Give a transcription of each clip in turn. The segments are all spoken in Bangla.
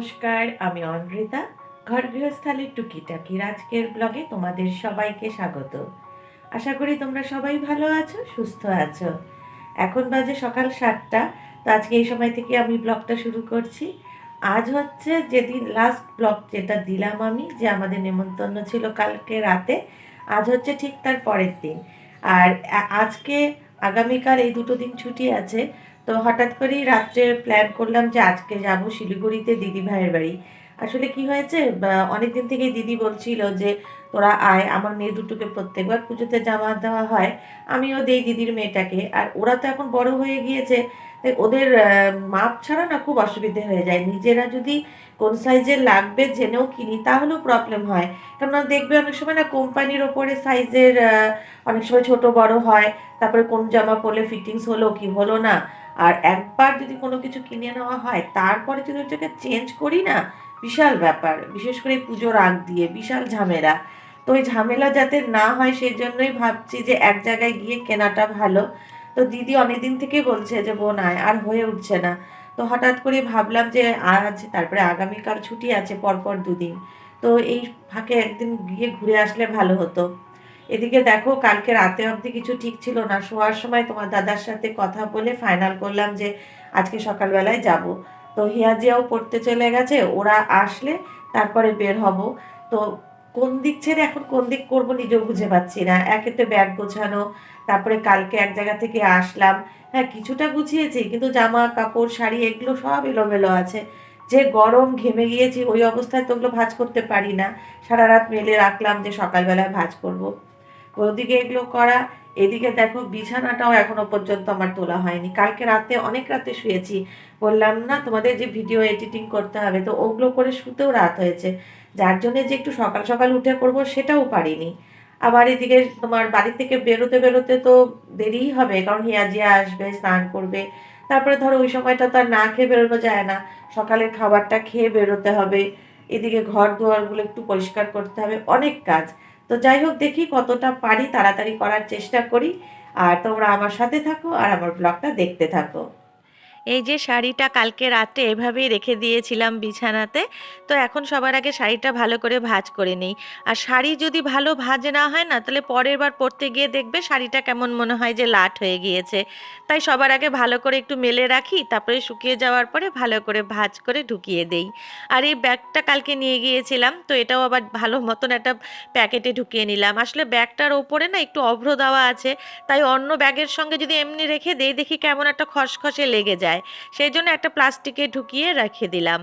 নমস্কার, আমি অনৃতা ঘর গৃহস্থালির টুকিটাকির আজকের ব্লগে তোমাদের সবাইকে স্বাগত। আশা করি তোমরা সবাই ভালো আছো, সুস্থ আছো। এখন বাজে সকাল সাতটা, তো আজকে এই সময় থেকে আমি ব্লগটা শুরু করছি। আজ হচ্ছে যেদিন লাস্ট ব্লগ যেটা দিলাম আমি, যে আমাদের নেমন্তন্ন ছিল কালকে রাতে, আজ হচ্ছে ঠিক তার পরের দিন। আর আজকে আগামীকাল এই দুটো দিন ছুটি আছে তো হঠাৎ করেই রাত্রে প্ল্যান করলাম যে আজকে যাব শিলিগুড়িতে দিদি ভাইয়ের বাড়ি। আসলে কি হয়েছে অনেক দিন থেকেই দিদি বলছিল যে, তোরা আয়, আমার মেয়ে দুটোকে প্রত্যেকবার পুজোতে জামা দেওয়া হয়, আমিও দেই দিদির মেয়েটাকে। আর ওরা তো এখন বড় হয়ে গিয়েছে, তাই ওদের মাপ ছাড়া না খুব অসুবিধে হয়ে যায়। নিজেরা যদি কোন সাইজের লাগবে জেনেও কিনি, তাহলেও প্রবলেম হয়। কেননা দেখবে অনেক সময় না কোম্পানির ওপরে সাইজের অনেক সময় ছোট বড় হয়, তারপরে কোন জামা পরলে ফিটিংস হলো কি হলো না, আর একবার যদি কোনো কিছু কিনে নেওয়া হয়, তারপরে যদি ওটাকে চেঞ্জ করি না, বিশাল ব্যাপার। বিশেষ করে পুজোর আগ দিয়ে, বিশাল ঝামেলা। তো ওই ঝামেলা যাতে না হয় সেই জন্যই ভাবছি যে এক জায়গায় গিয়ে কেনাটা ভালো। তো দিদি অনেকদিন থেকেই বলছে যে, বোন, আয়, আর হয়ে উঠছে না। তো হঠাৎ করে ভাবলাম যে, আজ, তারপরে আগামীকাল ছুটি আছে, পরপর দুদিন। তো এই ফাঁকে একদিন গিয়ে ঘুরে আসলে ভালো হতো। এদিকে দেখো, কালকে রাতে অবধি কিছু ঠিক ছিল না। শোয়ার সময় তোমার দাদার সাথে কথা বলে ফাইনাল করলাম যে, আজকে সকালবেলায় যাব। তো হিয়াজিয়াও পড়তে চলে গেছে, ওরা আসলে তারপরে বের হব। তো কোন দিক ছেড়ে এখন কোন দিক করব নিজেও বুঝে পাচ্ছি না। একেতে ব্যাগ গোছানো, তারপরে কালকে এক জায়গা থেকে আসলাম। হ্যাঁ কিছুটা গুছিয়েছি, কিন্তু জামা কাপড় শাড়ি এগুলো সব এলোমেলো আছে। যে গরম ঘেমে গিয়েছি, ওই অবস্থায় তো ওগুলো ভাঁজ করতে পারি না। সারা রাত মেলে রাখলাম যে সকালবেলায় ভাঁজ করব। ওদিকে এগুলো করা, এদিকে দেখো বিছানাটাও এখনও পর্যন্ত আমার তোলা হয়নি। কালকে রাতে, অনেক রাতে শুয়েছি। বললাম, না, তোমাদের যে ভিডিও এডিটিং করতে হবে, তো ওগুলো করে শুতেও রাত হয়েছে। যার জন্য যে একটু সকাল সকাল উঠে করব, সেটাও পারিনি। আবার এদিকে তোমার বাড়ি থেকে বেরোতে বেরোতে তো দেরিই হবে, কারণ হিয়াজিয়া আসবে, স্নান করবে। তারপরে ধরো ওই সময়টা তো আর না খেয়ে বেরোনো যায় না। সকালের খাবারটা খেয়ে বেরোতে হবে। এদিকে ঘর দুয়ারগুলো একটু পরিষ্কার করতে হবে। অনেক কাজ। তো যাই হোক দেখি কতটা পারি তাড়াতাড়ি করার চেষ্টা করি। আর তোমরা আমার সাথে থাকো আর আমার ব্লগটা দেখতে থাকো। এই যে শাড়িটা কালকে রাতে এভাবেই রেখে দিয়েছিলাম বিছানাতে, তো এখন সবার আগে শাড়িটা ভালো করে ভাজ করে নিই। আর শাড়ি যদি ভালো ভাজ না হয় না, তাহলে পরের বার পরতে গিয়ে দেখবে শাড়িটা কেমন মনে হয় যে লাট হয়ে গিয়েছে। তাই সবার আগে ভালো করে একটু মেলে রাখি, তারপরে শুকিয়ে যাওয়ার পরে ভালো করে ভাজ করে ঢুকিয়ে দেই। আর এই ব্যাগটা কালকে নিয়ে গিয়েছিলাম, তো এটাও আবার ভালো মতন একটা প্যাকেটে ঢুকিয়ে নিলাম। আসলে ব্যাগটার ওপরে না একটু অভ্র দেওয়া আছে, তাই অন্য ব্যাগের সঙ্গে যদি এমনি রেখে দেই, দেখি কেমন একটা খসখসে লেগে যায়। সেই জন্য একটা প্লাস্টিকে ঢুকিয়ে রেখে দিলাম।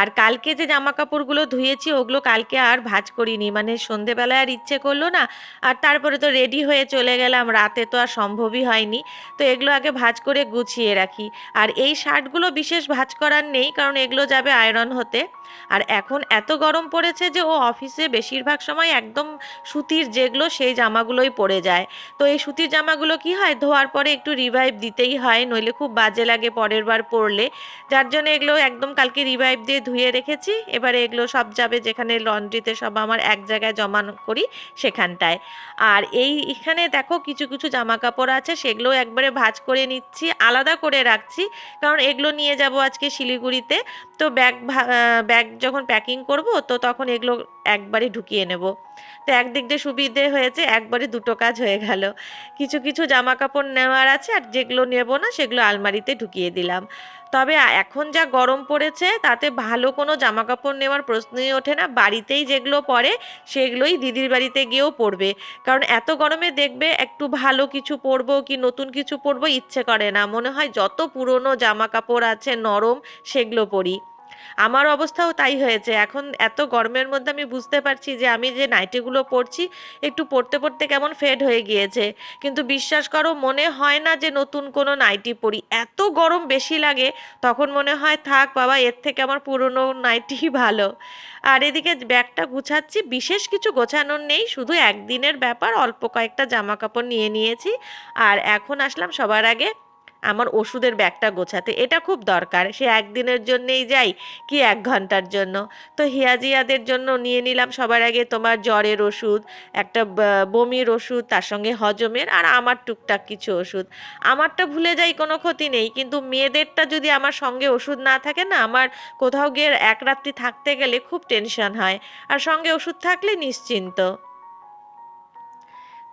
আর কালকে যে জামা কাপড়গুলো ধুয়েছি, ওগুলো কালকে আর ভাজ করিনি। মানে সন্ধেবেলায় আর ইচ্ছে করল না, আর তারপরে তো রেডি হয়ে চলে গেলাম। রাতে তো আর সম্ভবই হয়নি। তো এগুলো আগে ভাঁজ করে গুছিয়ে রাখি। আর এই শার্টগুলো বিশেষ ভাজ করার নেই, কারণ এগুলো যাবে আয়রন হতে। আর এখন এত গরম পড়েছে যে ও অফিসে বেশিরভাগ সময় একদম সুতির যেগুলো, সেই জামাগুলোই পরে যায়। তো এই সুতির জামাগুলো কি হয়, ধোয়ার পরে একটু রিভাইভ দিতেই হয়, নইলে খুব বাজে লাগে পরের বার পরলে। যার জন্য এগুলো একদম কালকে রিভাইভ দিয়ে ধুয়ে রেখেছি। এবারে এগুলো সব যাবে যেখানে লন্ড্রিতে সব আমার এক জায়গায় জমা করি সেখানটায়। আর এই এখানে দেখো কিছু কিছু জামা কাপড় আছে, সেগুলো একবারে ভাজ করে নিচ্ছি, আলাদা করে রাখছি। কারণ এগুলো নিয়ে যাব আজকে শিলিগুড়িতে। তো ব্যাগ ব্যাগ যখন প্যাকিং করব, তো তখন এগুলো একবারে ঢুকিয়ে নেব। তো একদিক দিয়ে সুবিধে হয়েছে একবারে দুটো কাজ হয়ে গেল। কিছু কিছু জামা কাপড় নেওয়ার আছে আর যেগুলো নেব না সেগুলো আলমারিতে ঢুকিয়ে দিলাম। তবে এখন যা গরম পড়েছে তাতে ভালো কোনো জামা কাপড় নেওয়ার প্রশ্নই ওঠে না। বাড়িতেই যেগুলো পরে সেগুলোই দিদির বাড়িতে গিয়েও পরবে কারণ এত গরমে দেখবে একটু ভালো কিছু পরবো কি নতুন কিছু পরবো ইচ্ছে করে না। মনে হয় যত পুরনো জামা কাপড় আছে নরম সেগুলো পরি। আমার অবস্থাও তাই হয়েছে। এখন এত গরমের মধ্যে আমি বুঝতে পারছি যে আমি যে নাইটিগুলো পরছি, একটু পরতে পড়তে কেমন ফেড হয়ে গিয়েছে। কিন্তু বিশ্বাস করো, মনে হয় না যে নতুন কোনো নাইটি পরি। এত গরম বেশি লাগে, তখন মনে হয়, থাক বাবা, এর থেকে আমার পুরনো নাইটি ভালো। আর এদিকে ব্যাগটা গুছাচ্ছি, বিশেষ কিছু গোছানোর নেই, শুধু একদিনের ব্যাপার, অল্প কয়েকটা জামা কাপড় নিয়ে নিয়েছি। আর এখন আসলাম সবার আগে আমার ওষুধের ব্যাগটা গোছাতে। এটা খুব দরকার। সে একদিনের জন্যেই যাই কি এক ঘণ্টার জন্য? তো হিয়াজিয়াদের জন্য নিয়ে নিলাম সবার আগে তোমার জ্বরের ওষুধ, একটা বমির ওষুধ, তার সঙ্গে হজমের আর আমার টুকটাক কিছু ওষুধ। আমারটা ভুলে যাই কোনো ক্ষতি নেই, কিন্তু মেয়েদেরটা যদি আমার সঙ্গে ওষুধ না থাকে না, আমার কোথাও গিয়ে এক রাত্রি থাকতে গেলে খুব টেনশন হয়। আর সঙ্গে ওষুধ থাকলে নিশ্চিন্ত।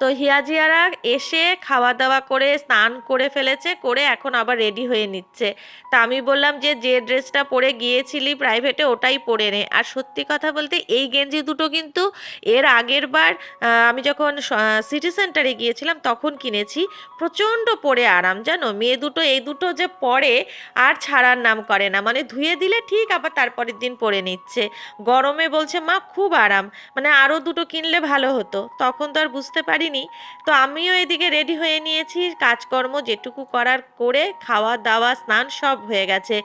তো হিয়াজিয়ারা এসে খাওয়া দাওয়া করে, স্নান করে ফেলেছে, করে এখন আবার রেডি হয়ে নিচ্ছে। তা আমি বললাম যে যে ড্রেসটা পরে গিয়েছিলি প্রাইভেটে ওটাই পরে নে। আর সত্যি কথা বলতে, এই গেঞ্জি দুটো কিন্তু এর আগের বার আমি যখন সিটি সেন্টারে গিয়েছিলাম, তখন কিনেছি। প্রচণ্ড পরে আরাম, জানো? মেয়ে দুটো, এই দুটো যে পরে, আর ছাড়ার নাম করে না। মানে ধুয়ে দিলে ঠিক, আবার তারপরের দিন পরে নিচ্ছে। গরমে বলছে, মা, খুব আরাম। মানে আরও দুটো কিনলে ভালো হতো। তখন তো আর বুঝতে পারিনি তো আমিও এদিকে রেডি হয়ে নিয়েছি। কাজকর্ম যেটুকু করার করে খাওয়া দাওয়া স্নান সব হয়ে গেছে।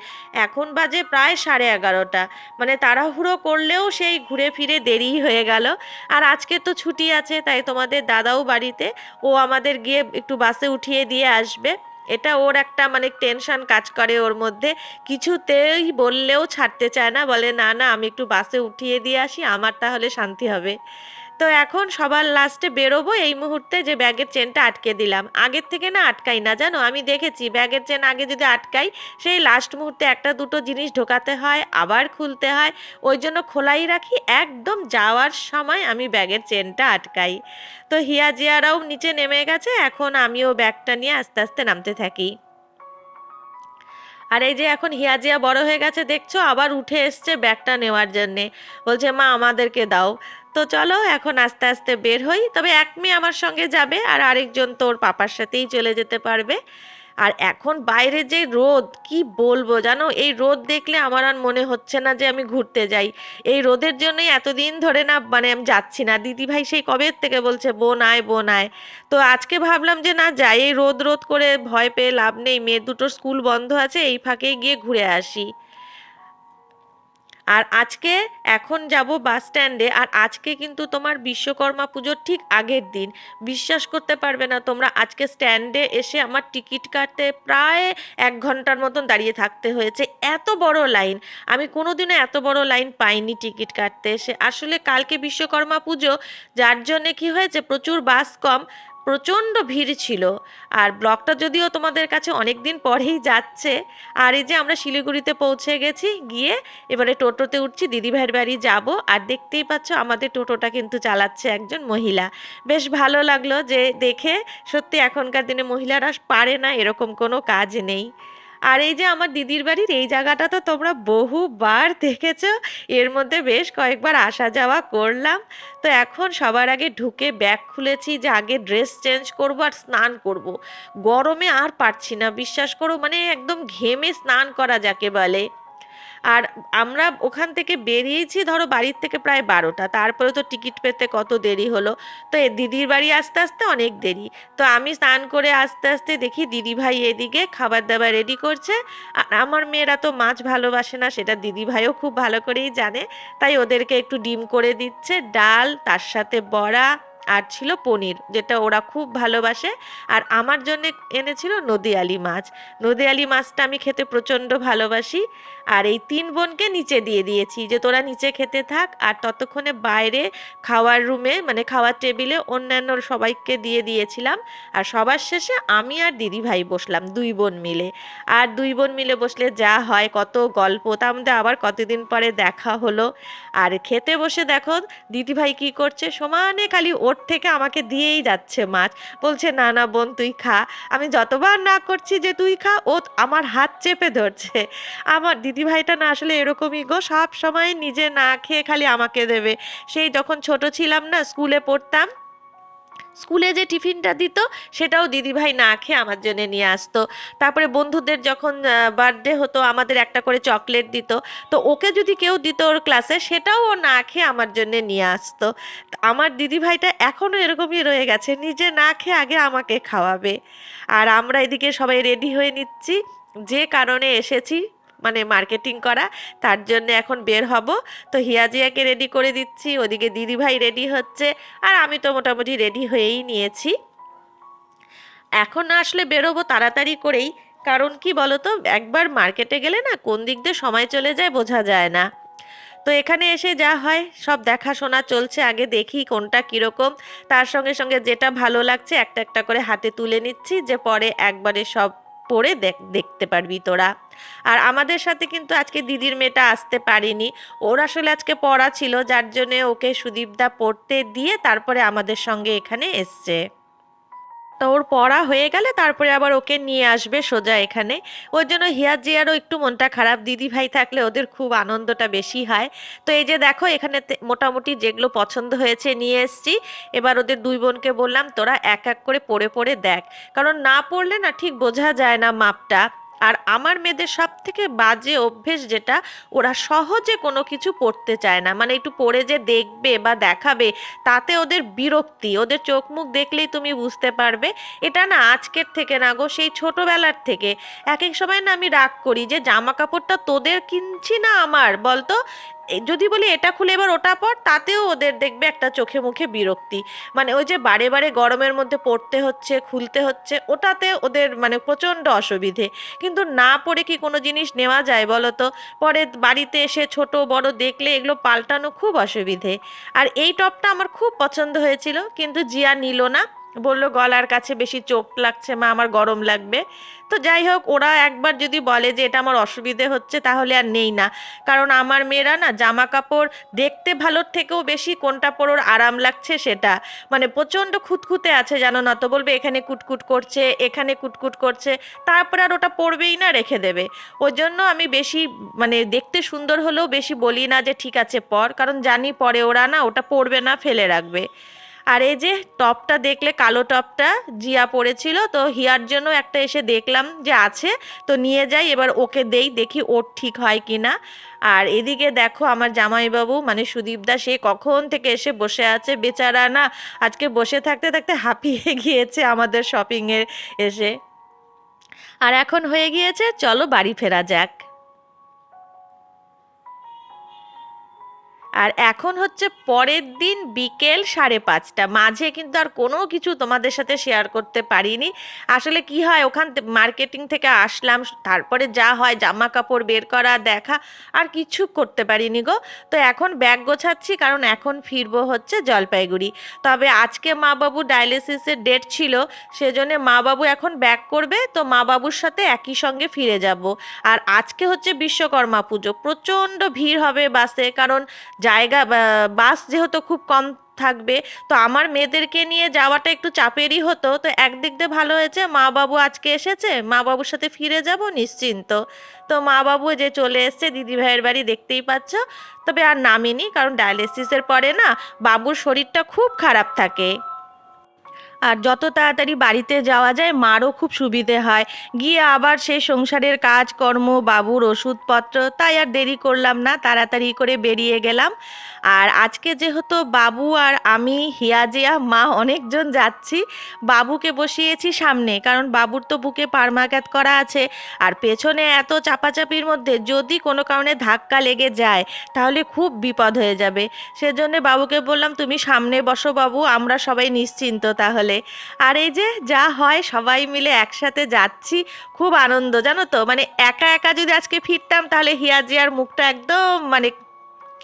এখন বাজে প্রায় সাড়ে এগারোটা। মানে তাড়াহুড়ো করলেও সেই ঘুরে ফিরে দেরি হয়ে গেল। আর আজকে তো ছুটি আছে, তাই তোমাদের দাদাও বাড়িতে। ও আমাদের গিয়ে একটু বাসে উঠিয়ে দিয়ে আসবে। এটা ওর একটা মানে টেনশন কাজ করে ওর মধ্যে। কিছুতেই বললেও ছাড়তে চায় না। বলে, না না, আমি একটু বাসে উঠিয়ে দিয়ে আসি। আমার তাহলে শান্তি হবে। তো এখন সবার লাস্টে বেরোবো। এই মুহূর্তে যে ব্যাগের চেনটা আটকে দিলাম। আগের থেকে না আটকাই না, জানো? আমি দেখেছি ব্যাগের চেন আগে যদি আটকাই, সেই লাস্ট মুহূর্তে একটা দুটো জিনিস ঢোকাতে হয়, আবার খুলতে হয়। ওই জন্য খোলাই রাখি, একদম যাওয়ার সময় আমি ব্যাগের চেনটা আটকাই। তো হিয়া জিয়ারাও নিচে নেমে গেছে, এখন আমিও ব্যাগটা নিয়ে আস্তে আস্তে নামতে থাকি। আর এই যে এখন হিয়াজিয়া বড় হয়ে গেছে, দেখছ? আবার উঠে এসছে ব্যাগটা নেওয়ার জন্যে। বলছে, মা, আমাদেরকে দাও। তো চলো, এখন আস্তে আস্তে বের হই। তবে এক মেয়ে আমার সঙ্গে যাবে আর আরেকজন তোর পাপার সাথেই চলে যেতে পারবে। আর এখন বাইরে যে রোদ, কি বলব জানো? এই রোদ দেখলে আমার আর মনে হচ্ছে না যে আমি ঘুরতে যাই। এই রোদের জন্যই এতদিন ধরে না মানে আমি যাচ্ছি না। দিদি ভাই সেই কবে থেকে বলছে বোন আয় বোন আয় তো আজকে ভাবলাম যে না, যাই। এই রোদ রোদ করে ভয় পেয়ে লাভ নেই। মেয়ে দুটোর স্কুল বন্ধ আছে, এই ফাঁকেই গিয়ে ঘুরে আসি। আর আজকে এখন যাব বাস স্ট্যান্ডে, আর আজকে কিন্তু তোমার বিশ্বকর্মা পুজোর ঠিক আগের দিন। বিশ্বাস করতে পারবে না তোমরা, আজকে স্ট্যান্ডে এসে আমার টিকিট কাটতে প্রায় এক ঘণ্টার মতন দাঁড়িয়ে থাকতে হয়েছে। এত বড় লাইন, আমি কোনোদিনও এত বড় লাইন পাইনি টিকিট কাটতে এসে। আসলে কালকে বিশ্বকর্মা পুজো, যার জন্যে কি হয়েছে, প্রচুর বাস কম প্রচণ্ড ভিড় ছিল। আর ব্লকটা যদিও তোমাদের কাছে অনেক দিন পরেই যাচ্ছে, আর এই যে আমরা শিলিগুড়িতে পৌঁছে গেছি, গিয়ে এবারে টোটোতে উঠছি, দিদিভাইয়ের বাড়ি যাব। আর দেখতেই পাচ্ছ আমাদের টোটোটা কিন্তু চালাচ্ছে একজন মহিলা। বেশ ভালো লাগল যে দেখে সত্যি এখনকার দিনে মহিলারা পারে না, এরকম কোনো কাজ নেই। আর এই যে আমার দিদির বাড়ির এই জায়গাটা তো তোমরা বহুবার দেখেছ। এর মধ্যে বেশ কয়েকবার আসা যাওয়া করলাম। তো এখন সবার আগে ঢুকে ব্যাগ খুলেছি যে আগে ড্রেস চেঞ্জ করব আর স্নান করব। গরমে আর পারছি না, বিশ্বাস করো মানে একদম ঘেমে স্নান করা যাকে বলে। আর আমরা ওখান থেকে বেরিয়েছি ধরো বাড়ির থেকে প্রায় বারোটা, তারপরে তো টিকিট পেতে কত দেরি হলো? তো দিদির বাড়ি আসতে আসতে অনেক দেরি। তো আমি স্নান করে আস্তে আস্তে দেখি দিদি ভাই এদিকে খাবার দাবার রেডি করছে। আর আমার মেয়েরা তো মাছ ভালোবাসে না, সেটা দিদি ভাইও খুব ভালো করেই জানে। তাই ওদেরকে একটু ডিম করে দিচ্ছে, ডাল, তার সাথে বড়া আর ছিল পনির, যেটা ওরা খুব ভালোবাসে। আর আমার জন্য এনেছিল নদীয়ালি মাছ। নদীয়ালি মাছটা আমি খেতে প্রচণ্ড ভালোবাসি। আর এই তিন বোনকে নিচে দিয়ে দিয়েছি যে তোরা নিচে খেতে থাক আর ততক্ষণে বাইরে খাওয়ার রুমে মানে খাওয়ার টেবিলে অন্যান্য সবাইকে দিয়ে দিয়েছিলাম। আর সবার শেষে আমি আর দিদি ভাই বসলাম, দুই বোন মিলে। আর দুই বোন মিলে বসলে যা হয়, কত গল্প। তার মধ্যে আবার কতদিন পরে দেখা হলো। আর খেতে বসে দেখো, দিদিভাই কী করছে? সমানে খালি ওর থেকে আমাকে দিয়েই যাচ্ছে মাছ। বলছে, না না বোন, তুই খা। আমি যতবার না করছি যে তুই খা, ও আমার হাত চেপে ধরছে। আমার দিদিভাইটা না আসলে এরকমই গো, সব সময় নিজে না খেয়ে খালি আমাকে দেবে। সেই যখন ছোট ছিলাম না, স্কুলে পড়তাম, স্কুলে যে টিফিনটা দিত, সেটাও দিদিভাই না খেয়ে আমার জন্য নিয়ে আসতো। তারপরে বন্ধুদের যখন বার্থডে হতো, আমাদের একটা করে চকলেট দিত। তো ওকে যদি কেউ দিত ওর ক্লাসে সেটাও ও না খেয়ে আমার জন্য নিয়ে আসতো। আমার দিদিভাইটা এখনও এরকমই রয়ে গেছে, নিজে না খেয়ে আগে আমাকে খাওয়াবে। আর আমরা এদিকে সবাই রেডি হয়ে নিচ্ছি। যে কারণে এসেছি মানে মার্কেটিং করা, তার জন্য এখন বের হব। তো হিয়াজিয়াকে রেডি করে দিচ্ছি, ওদিকে দিদিভাই রেডি হচ্ছে, আর আমি তো মোটামুটি রেডি হয়েই নিয়েছি। এখন আসলে বেরোবো তাড়াতাড়ি করেই, কারণ কি বলতো, একবার মার্কেটে গেলে না, কোন দিক দিয়ে সময় চলে যায় বোঝা যায় না। তো এখানে এসে যা হয়, সব দেখাশোনা চলছে, আগে দেখি কোনটা কীরকম। তার সঙ্গে সঙ্গে যেটা ভালো লাগছে, একটা একটা করে হাতে তুলে নিচ্ছি, যে পরে একবারে সব পরে দেখ, দেখতে পারবি তোরা। আর আমাদের সাথে কিন্তু আজকে দিদির মেয়েটা আসতে পারেনি। ওর আসলে আজকে পড়া ছিল, যার জন্যে ওকে সুদীপদা পড়তে দিয়ে তারপরে আমাদের সঙ্গে এখানে এসছে। তো ওর পড়া হয়ে গেলে তারপরে আবার ওকে নিয়ে আসবে সোজা এখানে। ওর জন্য হিয়ার জিয়ারও একটু মনটা খারাপ। দিদি ভাই থাকলে ওদের খুব আনন্দটা বেশি হয়। তো এই যে দেখো, এখানে মোটামুটি যেগুলো পছন্দ হয়েছে নিয়ে এসছি। এবার ওদের দুই বোনকে বললাম, তোরা এক এক করে পড়ে পড়ে দেখ। কারণ না পড়লে না ঠিক বোঝা যায় না মাপটা। আর আমার মেয়েদের সব থেকে বাজে অভ্যেস যেটা, ওরা সহজে কোনো কিছু পড়তে চায় না। মানে একটু পড়ে যে দেখবে বা দেখাবে, তাতে ওদের বিরক্তি, ওদের চোখ মুখ দেখলেই তুমি বুঝতে পারবে, এটা না আজকের থেকে না গো, সেই ছোটোবেলার থেকে। এক এক সময় না আমি রাগ করি যে, জামা কাপড়টা তোদের কিনছি না আমার? বলতো? যদি বলি এটা খুলে এবার ওটা পর, তাতেও ওদের দেখবে একটা চোখে মুখে বিরক্তি। মানে ওই যে বারে বারে গরমের মধ্যে পড়তে হচ্ছে, খুলতে হচ্ছে, ওটাতে ওদের মানে প্রচণ্ড অসুবিধে। কিন্তু না পড়ে কি কোনো জিনিস নেওয়া যায় বলো তো? পরে বাড়িতে এসে ছোট, বড় দেখলে এগুলো পাল্টানো খুব অসুবিধে। আর এই টপটা আমার খুব পছন্দ হয়েছিল, কিন্তু জিয়া নিল না। বলল, গলার কাছে বেশি চোখ লাগছে মা, আমার গরম লাগবে। তো যাই হোক, ওরা একবার যদি বলে যে এটা আমার অসুবিধে হচ্ছে, তাহলে আর নেই না। কারণ আমার মেয়েরা না জামা কাপড় দেখতে ভালোর থেকেও বেশি কোনটা পরোর আরাম লাগছে সেটা। মানে প্রচণ্ড খুঁতখুঁতে আছে, জানো না তো? বলবে, এখানে কুটকুট করছে, এখানে কুটকুট করছে। তারপর আর ওটা পরবেই না, রেখে দেবে। ওই জন্য আমি বেশি মানে দেখতে সুন্দর হলেও বেশি বলি না যে, ঠিক আছে, পর। কারণ জানি পরে ওরা না, ওটা পরবে না, ফেলে রাখবে। আর এই যে টপটা দেখলে কালো টপটা জিয়া পড়েছিল তো হিয়ার জন্য একটা এসে দেখলাম যে আছে, তো নিয়ে যাই, এবার ওকে দেই, দেখি ওর ঠিক হয় কি না আর এদিকে দেখো আমার জামাইবাবু মানে সুদীপদা সে কখন থেকে এসে বসে আছে? বেচারা না আজকে বসে থাকতে থাকতে হাঁপিয়ে গিয়েছে আমাদের শপিংয়ে এসে। আর এখন হয়ে গিয়েছে, চলো বাড়ি ফেরা যাক। আর এখন হচ্ছে পরের দিন বিকেল সাড়ে পাঁচটা। মাঝে কিন্তু আর কোনো কিছু তোমাদের সাথে শেয়ার করতে পারিনি। আসলে কি হয়, ওখান মার্কেটিং থেকে আসলাম, তারপরে যা হয় জামা কাপড় বের করা, দেখা, আর কিছু করতে পারিনি গো। তো এখন ব্যাগ গোছাচ্ছি, কারণ এখন ফিরবো হচ্ছে জলপাইগুড়ি। তবে আজকে মা বাবু ডায়ালিসিসের ডেট ছিল, সেজন্য মা বাবু এখন ব্যাক করবে, তো মা বাবুর সাথে একই সঙ্গে ফিরে যাব। আর আজকে হচ্ছে বিশ্বকর্মা পুজো। প্রচণ্ড ভিড় হবে বাসে কারণ জায়গা বাস যেহেতু খুব কম থাকবে, তো আমার মেয়েদেরকে নিয়ে যাওয়াটা একটু চাপেরই হতো। তো একদিক দিয়ে ভালো হয়েছে মা বাবু আজকে এসেছে মা বাবুর সাথে ফিরে যাব নিশ্চিন্ত। তো মা বাবু যে চলে এসছে দিদি ভাইয়ের বাড়ি দেখতেই পাচ্ছ। তবে আর নামিনি, কারণ ডায়ালিসিসের পরে না, বাবুর শরীরটা খুব খারাপ থাকে। আর যত তাড়াতাড়ি বাড়িতে যাওয়া যায়, মারও খুব সুবিধে হয়। গিয়ে আবার সেই সংসারের কাজকর্ম, বাবুর ওষুধপত্র, তাই আর দেরি করলাম না, তাড়াতাড়ি করে বেরিয়ে গেলাম। আর আজকে যেহেতু বাবু আর আমি হিয়াজিয়া মা অনেকজন যাচ্ছি, বাবুকে বসিয়েছি সামনে, কারণ বাবুর তো বুকে পারমাঘাত করা আছে। আর পেছনে এত চাপাচাপির মধ্যে যদি কোনো কারণে ধাক্কা লেগে যায়, তাহলে খুব বিপদ হয়ে যাবে। সেজন্য বাবুকে বললাম, তুমি সামনে বসো বাবু, আমরা সবাই নিশ্চিন্ত তাহলে। আর এই যে যা হয়, সবাই মিলে একসাথে যাচ্ছি, খুব আনন্দ, জানো তো? মানে একা একা যদি আজকে ফিরতাম, তাহলে হিয়াজিয়ার মুখটা একদম মানে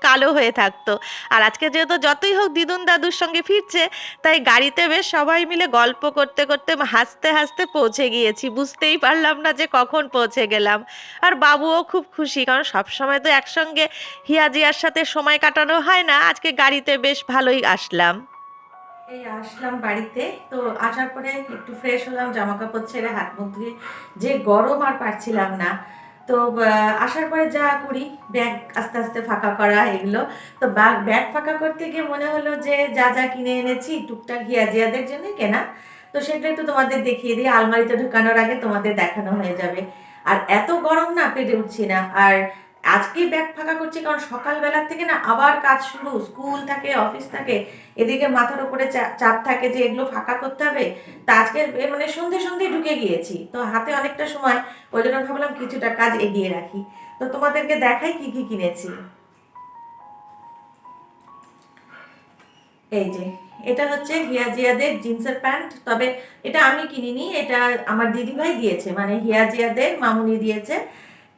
কালো হয়ে থাকতো। আর আজকে যেহেতু যতই হোক দিদুন দাদুর সঙ্গে ফিরছে, তাই গাড়িতে বেশ সবাই মিলে গল্প করতে করতে হাসতে হাসতে পৌঁছে গিয়েছি। বুঝতেই পারলাম না যে কখন পৌঁছে গেলাম। আর বাবুও খুব খুশি, কারণ সবসময় তো একসঙ্গে হিয়াজিয়ার সাথে সময় কাটানো হয় না। আজকে গাড়িতে বেশ ভালোই আসলাম। এই আসলাম বাড়িতে। তো আসার পরে একটু ফ্রেশ হলাম জামা কাপড় ছেড়ে হাত মুখ ধুয়ে যে গরম আর পারছিলাম না। তো আসার পরে যা করি ব্যাগ আস্তে আস্তে ফাঁকা করা এগুলো। তো ব্যাগ ব্যাগ ফাঁকা করতে গিয়ে মনে হলো যে যা যা কিনে এনেছি, টুকটাক হিয়াজিয়াদের জন্য কেনা। তো সেটা একটু তোমাদের দেখিয়ে দিই, আলমারিতে ঢুকানোর আগে তোমাদের দেখানো হয়ে যাবে। আর এত গরম না, পেটে উঠছি না। আর আজকেই ব্যাগ ফাঁকা করছি কারণ সকালবেলা থেকে না আবার কাজ শুরু, স্কুল থাকে, অফিস থাকে, এদিকে মাথার উপরে চাপ থাকে যে এগুলো ফাঁকা করতে হবে। তা আজকে মানে সন্ধে সন্ধে ঢুকে গিয়েছি। তো হাতে অনেকটা সময়, ওই জন্য ভাবলাম কিছুটা কাজ এগিয়ে রাখি। তো তোমাদেরকে দেখাই কি কি কিনেছি। এই যে, এটা হচ্ছে হিয়া হিয়াজিয়াদের জিন্সের প্যান্ট। তবে এটা আমি কিনিনি, এটা আমার দিদিভাই দিয়েছে। মানে হিয়াজিয়াদের মামুনি দিয়েছে।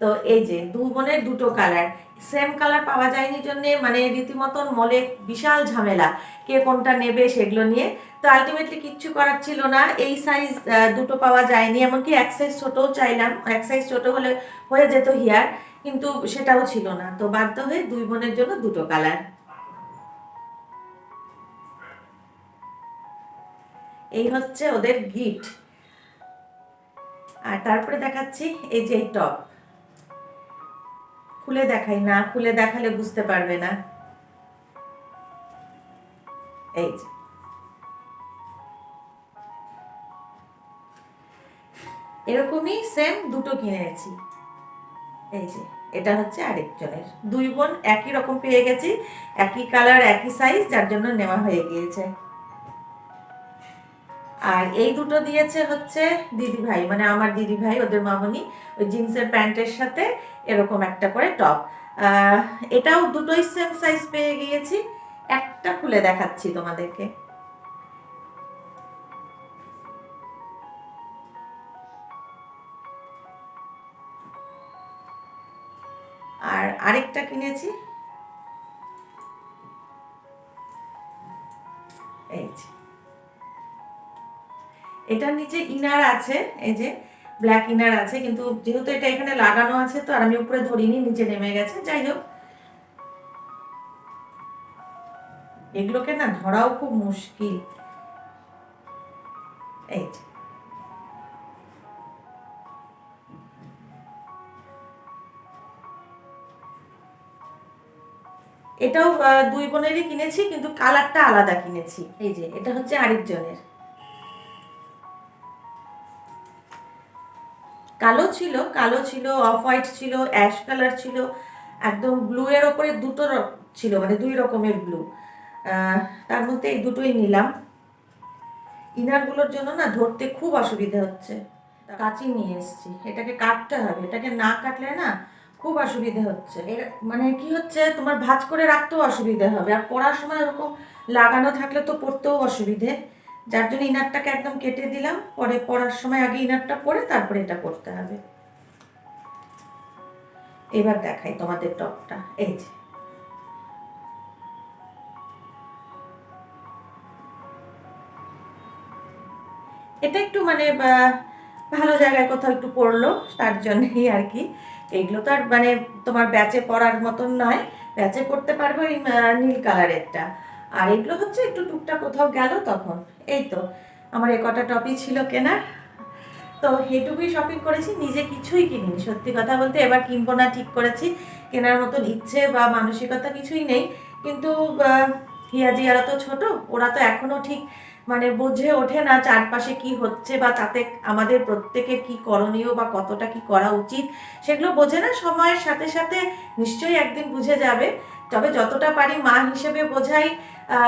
তো এই যে দু বোনের দুটো কালার সেম কালার পাওয়া যায়নি জন্যে মানে রীতিমতন মলে বিশাল ঝামেলা, কে কোনটা নেবে সেগুলো নিয়ে। তো আলটিমেটলি কিচ্ছু করার ছিল না, এই সাইজ দুটো পাওয়া যায়নি। এমনকি এক সাইজ ছোটও চাইলাম, এক সাইজ ছোট হলে হয়ে যেত হিয়ার কিন্তু সেটাও ছিল না। তো বাধ্য হয়ে দুই বোনের জন্য দুটো কালার এই হচ্ছে ওদের গিফট। আর তারপরে দেখাচ্ছি এই যে টপ খুলে দেখাই, না খুলে দেখালে বুঝতে পারবে না। এই যে। এরকমই সেম দুটো কিনেছি। এই যে, এটা হচ্ছে আরেকজনের দুই বোন একই রকম পেয়ে গেছি, একই কালার একই সাইজ যার জন্য নেওয়া হয়ে গিয়েছে। আর এই দুটো দিয়েছে হচ্ছে দিদি ভাই মানে আমার দিদি ভাই ওদের মামনি, ওই জিন্সের প্যান্টের সাথে এরকম একটা করে টপ। এটাও দুটোই সেম সাইজ পেয়ে গিয়েছি। একটা খুলে দেখাচ্ছি তোমাদেরকে। আর আরেকটা কিনেছি। এটার নিচে ইনার আছে, এই যে ব্ল্যাক ইনার আছে, কিন্তু যেহেতু এটা এখানে লাগানো আছে, তো আর আমি উপরে ধরিনি, নিচে নেমে গেছে, যাই হোক। এগুলোকে না ধরাও খুব মুশকিল। এই এটাও দুই বোনেরই কিনেছি, কিন্তু কালারটা আলাদা কিনেছি। এই যে, এটা হচ্ছে আরেকজনের। কালো ছিল কালো ছিল অফ হোয়াইট ছিল অ্যাশ কালার ছিল, একদম ব্লু এর ওপরে দুটো ছিল মানে দুই রকমের ব্লু তার মধ্যে এই দুটোই নিলাম। ইনারগুলোর জন্য না ধরতে খুব অসুবিধা হচ্ছে। কাঁচি নিয়ে এসেছি। এটাকে কাটতে হবে। এটাকে না কাটলে না খুব অসুবিধা হচ্ছে। এর মানে কি হচ্ছে, তোমার ভাঁজ করে রাখতেও অসুবিধা হবে। আর পড়ার সময় এরকম লাগানো থাকলে তো পড়তেও অসুবিধে। যার জন্য ইনারটাকে একদম কেটে দিলাম। পরে পড়ার সময় আগে ইনারটা পরে তারপরে এটা করতে হবে। এবার দেখাই তোমাদের টপটা। এই যে। এটা একটু মানে ভালো জায়গায় কোথাও একটু পড়ল তার জন্যই আর কি। এইগুলো তো আর মানে তোমার ব্যাচে পড়ার মতন নয়। ব্যাচে পড়তে পারবে আহ, নীল কালারেরটা। আর এগুলো হচ্ছে একটু টুকটা কোথাও গেল তখন। এই তো আমার এ কটা টপই ছিল কেনার। তো এটুকুই শপিং করেছি নিজে কিছুই কিনিনি। সত্যি কথা বলতে এবার কিনবো না ঠিক করেছি। কেনার মতন ইচ্ছে বা মানসিকতা কিছুই নেই। কিন্তু আহ, হিয়াজিয়ারা তো ছোট ওরা তো এখনও ঠিক মানে বুঝে ওঠে না চারপাশে কি হচ্ছে বা তাতে আমাদের প্রত্যেকের কি করণীয় বা কতটা কি করা উচিত। সেগুলো বোঝে না সময়ের সাথে সাথে নিশ্চয়ই একদিন বুঝে যাবে। তবে যতটা পারি মা হিসেবে বোঝাই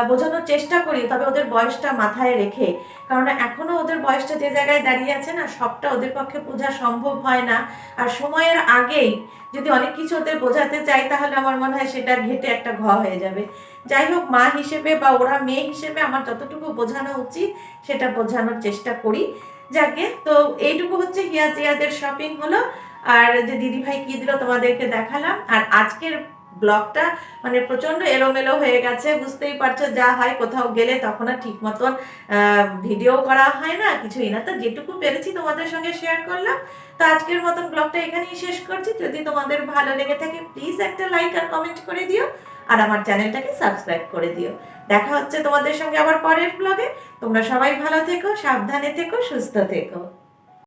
বোঝানোর চেষ্টা করি, তবে ওদের বয়সটা মাথায় রেখে। কারণ এখনও ওদের বয়সটা যে জায়গায় দাঁড়িয়ে আছে না, সবটা ওদের পক্ষে বোঝা সম্ভব হয় না। আর সময়ের আগেই যদি অনেক কিছু ওদের বোঝাতে চাই, তাহলে আমার মনে হয় সেটা ঘেটে একটা ঘ হয়ে যাবে। যাই হোক, মা হিসেবে বা ওরা মেয়ে হিসেবে আমার যতটুকু বোঝানো উচিত, সেটা বোঝানোর চেষ্টা করি। যাকে, তো এইটুকু হচ্ছে হিয়াজিয়াদের শপিং হলো। আর যে দিদিভাই কি দিল তোমাদেরকে দেখালাম। আর আজকের ব্লগটা মানে প্রচণ্ড এলোমেলো হয়ে গেছে, বুঝতেই পারছ, যা হয় কোথাও গেলে তখন আর ঠিক মতন ভিডিও করা হয় না, কিছুই না। তো যেটুকু পেরেছি তোমাদের সঙ্গে শেয়ার করলাম। তো আজকের মতন ব্লগটা এখানেই শেষ করছি। যদি তোমাদের ভালো লেগে থাকে প্লিজ একটা লাইক আর কমেন্ট করে দিও, আর আমার চ্যানেলটাকে সাবস্ক্রাইব করে দিও। দেখা হচ্ছে তোমাদের সঙ্গে আবার পরের ব্লগে তোমরা সবাই ভালো থেকো, সাবধানে থেকো, সুস্থ থেকো।